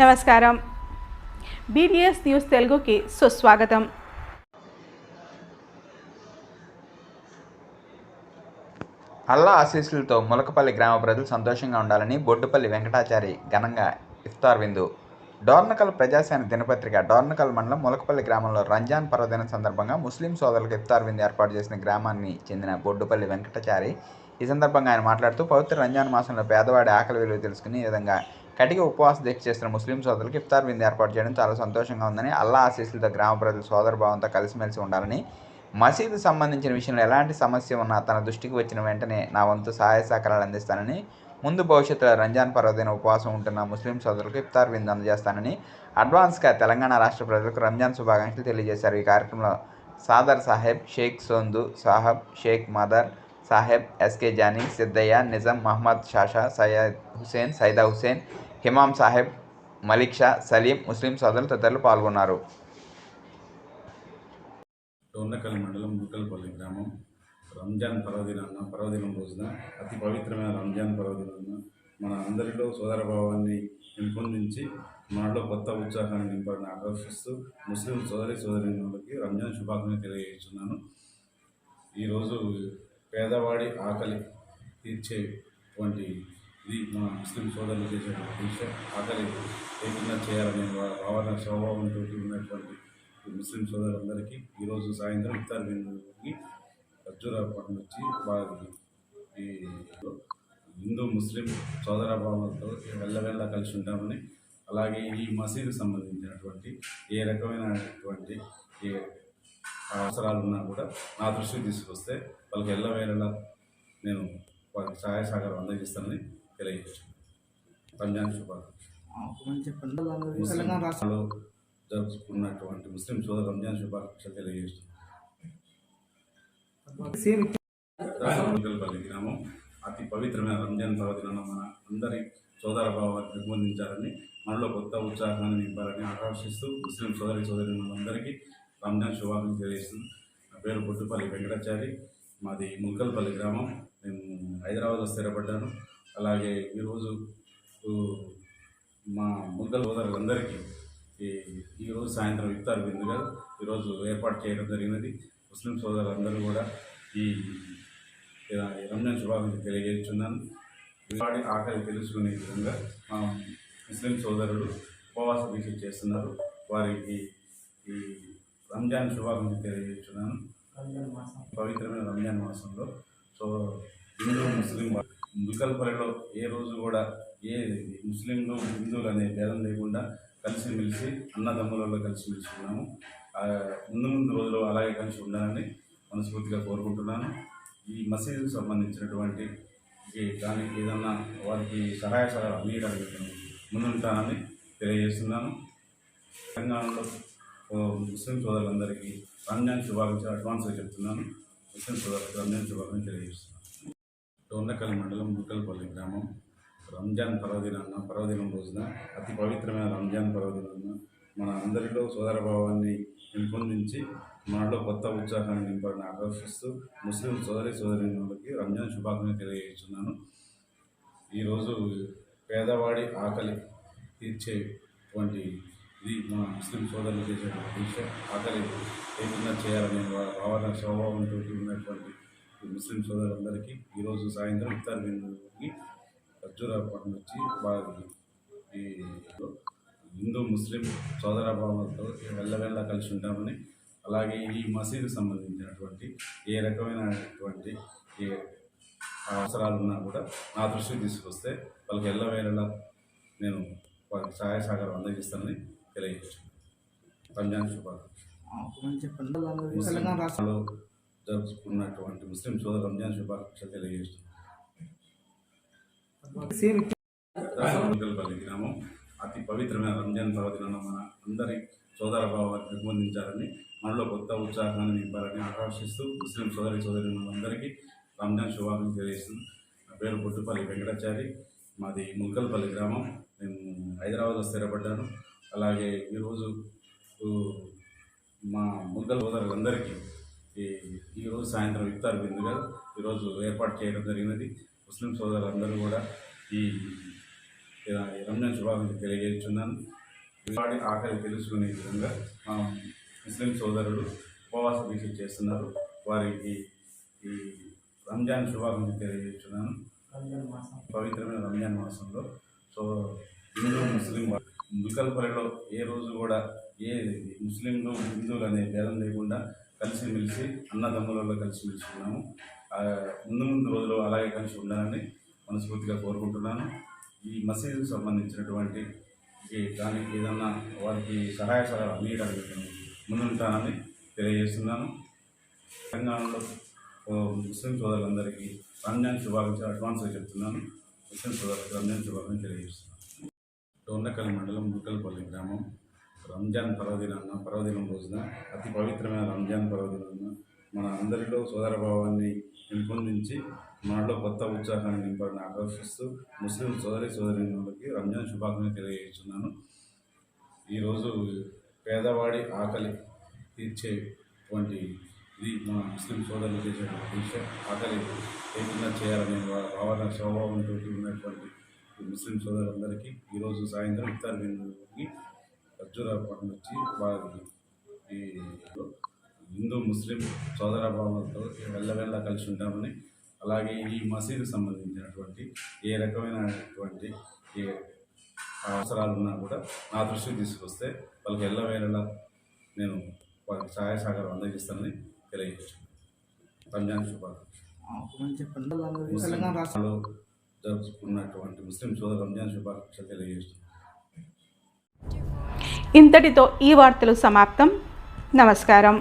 నమస్కారం. BDS news తెలుగుకి సుస్వాగతం. అల్లా ఆశీస్సులతో ములకపల్లి గ్రామ ప్రజలు సంతోషంగా ఉండాలని బొడ్డుపల్లి వెంకటాచారి ఘనంగా ఇఫ్తార్ విందు. డోర్నకల్ ప్రజాసేన దినపత్రిక డోర్నకల్ మండలం ములకపల్లి గ్రామంలో రంజాన్ పర్వదినం సందర్భంగా ముస్లిం సోదరులకు ఇఫ్తార్ విందు ఏర్పాటు చేసిన గ్రామాన్ని చెందిన బొడ్డుపల్లి వెంకటాచారి ఈ సందర్భంగా ఆయన మాట్లాడుతూ పవిత్ర రంజాన్ మాసంలో పేదవాడి ఆకలి విలువ తెలుసుకుని ఈ విధంగా కటిక ఉపవాస దీక్ష చేస్తున్న ముస్లిం సోదరులకు ఇఫ్తార్ విందు ఏర్పాటు చేయడం చాలా సంతోషంగా ఉందని అల్లా ఆశీస్సులతో గ్రామ ప్రజల సోదరభావంతో కలిసిమెలిసి ఉండాలని మసీదు సంబంధించిన విషయంలో ఎలాంటి సమస్య ఉన్నా తన దృష్టికి వచ్చిన వెంటనే నా వంతు సహాయ సహకారాలు అందిస్తానని ముందు భవిష్యత్తులో రంజాన్ పర్వదిన ఉపవాసం ఉంటున్న ముస్లిం సోదరులకు ఇఫ్తార్ విందు అందజేస్తానని అడ్వాన్స్గా తెలంగాణ రాష్ట్ర ప్రజలకు రంజాన్ శుభాకాంక్షలు తెలియజేశారు. ఈ కార్యక్రమంలో సాదర్ సాహెబ్ షేక్ సోందు సాహబ్ షేక్ మదర్ సాహెబ్ ఎస్కే జానీ సిద్దయ్య నిజాం మహమ్మద్ షాషా సయ్యద్ హుసేన్ సైదా హుసేన్ హిమాం సాహెబ్ మలిక్ షా సలీం ముస్లిం సోదరులు తదితరులు పాల్గొన్నారు. డోర్నకల్ మండలం ముక్కలపల్లి గ్రామం. రంజాన్ పర్వదినాన్న పర్వదినం రోజున అతి పవిత్రమైన రంజాన్ పర్వదినాన్న మన అందరిలో సోదరభావాన్ని పెంపొందించి మనలో కొత్త ఉత్సాహాన్ని నింపాలని ఆకర్షిస్తూ ముస్లిం సోదరి సోదరినులకి రంజాన్ శుభాకాంక్షలు తెలియజేస్తున్నాను. ఈరోజు పేదవాడి ఆకలి తీర్చేటువంటి ఇది మన ముస్లిం సోదరులు చేసేటువంటి దీక్ష ఆకలి లేకుండా చేయాలనే భావన స్వభావంతో ఉన్నటువంటి ముస్లిం సోదరులందరికీ ఈరోజు సాయంత్రం ఇఫ్తార్ విందుకి ఖర్జూరా పండు వచ్చి వారి ఈ హిందూ ముస్లిం సోదరభావంతో వెళ్ళవెళ్ళ కలిసి ఉంటామని అలాగే ఈ మసీదు సంబంధించినటువంటి ఏ రకమైనటువంటి ఏ అవసరాలు ఉన్నా కూడా నా దృష్టికి తీసుకొస్తే వాళ్ళకి ఎల్లవేళలా నేను వారికి సహాయ సహకారం అందజేస్తానని తెలియజేస్తున్నాను రంజాన్ శుభాకాంక్షలు. రాష్ట్రాల్లో జరుపుకున్నటువంటి ముస్లిం సోదరు రంజాన్ శుభాకాంక్షలు తెలియజేస్తున్నాను రాజమౌళిపల్లి గ్రామం అతి పవిత్రమైన రంజాన్ పర్వదినాన మన అందరి సోదర భావాన్ని పెంపొందించాలని మనలో కొత్త ఉత్సాహాన్ని నింపాలని ఆకర్షిస్తూ ముస్లిం సోదరి సోదరి మనందరికీ రంజాన్ శుభాకాంక్షలు తెలియజేస్తుంది నా పేరు పొట్టుపల్లి వెంకటాచారి మాది ముల్కల్పల్లి గ్రామం. నేను హైదరాబాద్లో స్థిరపడ్డాను. అలాగే ఈరోజు మా ముగ్గల సోదరులందరికీ ఈ ఈరోజు సాయంత్రం ఇఫ్తార్ విందుగా ఈరోజు ఏర్పాటు చేయడం జరిగినది. ముస్లిం సోదరులందరూ కూడా ఈ ఈ రంజాన్ శుభాకాంక్షలు తెలియజేస్తున్నాను. వాడి ఆకలి తెలుసుకునే విధంగా మా ముస్లిం సోదరులు ఉపవాస దీక్ష చేస్తున్నారు. వారికి ఈ రంజాన్ శుభాకాంక్షలు తెలియజేస్తున్నాను. పవిత్రమైన రంజాన్ మాసంలో సో హిందూ ముస్లిం ముల్కల్పల్లిలో ఏ రోజు కూడా ఏ ముస్లింలు హిందువులు అనే భేదం లేకుండా కలిసిమెలిసి అన్నదమ్ములలో కలిసిమెలిసి ఉన్నాము ముందు ముందు రోజులు అలాగే కలిసి ఉండాలని మనస్ఫూర్తిగా కోరుకుంటున్నాను. ఈ మసీదుకు సంబంధించినటువంటి కానీ దానికి ఏదన్నా వారికి సహాయ సహాయాలు అందించడానికి ముందుంటానని తెలియజేస్తున్నాను. తెలంగాణలో ముస్లిం సోదరులందరికీ రంజాన్ శుభాకాంక్షలు అడ్వాన్స్గా చెప్తున్నాను. ముస్లిం రంజాన్ శుభాకాంక్షలు తెలియజేస్తున్నాను. డోర్నకల్ మండలం ముక్కలపల్లి గ్రామం. రంజాన్ పర్వదినాన్న పర్వదినం రోజున అతి పవిత్రమైన రంజాన్ పర్వదినాన్న మన అందరిలో సోదరభావాన్ని పెంపొందించి మనలో కొత్త ఉత్సాహాన్ని నింపాలని ఆకర్షిస్తూ ముస్లిం సోదరి సోదరినులకి రంజాన్ శుభాకాంక్షలు తెలియజేస్తున్నాను. ఈరోజు పేదవాడి ఆకలి తీర్చేటువంటి ఇది మన ముస్లిం సోదరులు చేసేటువంటి విషయం ఆకలి లేకుండా చేయాలనే వా- భావన స్వభావంతో ఉన్నటువంటి ముస్లిం సోదరులందరికీ ఈరోజు సాయంత్రం ఇఫ్తార్ విందుకి ఖర్జూరా పండు వచ్చి వారి ఈ హిందూ ముస్లిం సోదర భావంతో వెళ్ళవెళ్ళ కలిసి ఉంటామని అలాగే ఈ మసీదు సంబంధించినటువంటి ఏ రకమైనటువంటి ఏ అవసరాలు ఉన్నా కూడా నా దృష్టికి తీసుకొస్తే వాళ్ళకి ఎల్లవేళలా నేను వారికి సహాయ సహకారం అందజేస్తానని తెలియజేస్తున్నాను రంజాన్ శుభాకాంక్షలు. ముస్లిం రాష్ట్రాల్లో జరుపుకున్నటువంటి ముస్లిం సోదరు రంజాన్ శుభాకాంక్షలు తెలియజేస్తున్నాను గ్రామం అతి పవిత్రమైన రంజాన్ పర్వదినాన మన అందరి సోదర భావాన్ని పెంపొందించాలని మనలో కొత్త ఉత్సాహాన్ని నింపాలని ఆకర్షిస్తూ ముస్లిం సోదరి సోదరి మనందరికీ రంజాన్ శుభాకాంక్షలు తెలియజేస్తుంది. నా పేరు పొట్టుపల్లి వెంకటాచారి మాది ముల్కల్పల్లి గ్రామం. నేను హైదరాబాద్లో స్థిరపడ్డాను. అలాగే ఈరోజు మా ముగ్గల సోదరులందరికీ ఈ ఈరోజు సాయంత్రం ఇఫ్తార్ విందుగా ఈరోజు ఏర్పాటు చేయడం జరిగినది. ముస్లిం సోదరులందరూ కూడా ఈ రంజాన్ శుభాకాంక్షలు తెలియజేస్తున్నాను. వాడి ఆకలి తెలుసుకునే విధంగా మా ముస్లిం సోదరులు ఉపవాస దీక్ష చేస్తున్నారు. వారికి ఈ రంజాన్ శుభాకాంక్షలు తెలియజేస్తున్నాను. పవిత్రమైన రంజాన్ మాసంలో సో హిందూ ముస్లిం వికల్పలలో ఏ రోజు కూడా ఏ ముస్లింలు హిందువులు అనే భేదం లేకుండా కలిసిమెలిసి అన్నదమ్ములలో కలిసిమెలిసి ఉన్నాము ముందు ముందు రోజులు అలాగే కలిసి ఉండాలని మనస్ఫూర్తిగా కోరుకుంటున్నాను. ఈ మసీదుకు సంబంధించినటువంటి దానికి ఏదన్నా వారికి సహాయ సహాయం అందించడానికి ముందుంటానని తెలియజేస్తున్నాను. తెలంగాణలో ముస్లిం సోదరులందరికీ రంజాన్ శుభాకాంక్షలు అడ్వాన్స్గా చెప్తున్నాను. ముస్లిం సోదరులకు రంజాన్ శుభాకాంక్షలు తెలియజేస్తున్నాను. డోర్నకల్ మండలం ముక్కలపల్లి గ్రామం. రంజాన్ పర్వదినాన్న పర్వదినం రోజున అతి పవిత్రమైన రంజాన్ పర్వదినాన్న మన అందరిలో సోదరభావాన్ని పెంపొందించి మనలో కొత్త ఉత్సాహాన్ని నింపాలని ఆకర్షిస్తూ ముస్లిం సోదరి సోదరికి రంజాన్ శుభాకాంక్షలు తెలియజేస్తున్నాను. ఈరోజు పేదవాడి ఆకలి తీర్చేటువంటి ఇది మన ముస్లిం సోదరులు చేసే ఆకలి లేకుండా చేయాలనే భావన స్వభావంతో ఉన్నటువంటి ముస్లిం సోదరులందరికీ ఈరోజు సాయంత్రం ఇఫ్తార్ విందుకి ఖర్జూరా పండు వచ్చి వారికి ఈ హిందూ ముస్లిం సోదరభావంతో వెళ్ళవెళ్ళ కలిసి ఉంటామని అలాగే ఈ మసీదుకు సంబంధించినటువంటి ఏ రకమైనటువంటి ఏ అవసరాలు ఉన్నా కూడా నా దృష్టికి తీసుకొస్తే వాళ్ళకి ఎల్లవేళలా నేను వాళ్ళకి సహాయ సహకారం అందజేస్తానని తెలియజేస్తున్నాను. రంజాన్ శుభాకాంక్షలు. జరుపుకున్నటువంటి ముస్లిం సోదరు రంజాన్ శుభాకాంక్షలు తెలియజేస్తున్నాను ఇంతటితో ఈ వార్తలు సమాప్తం. నమస్కారం.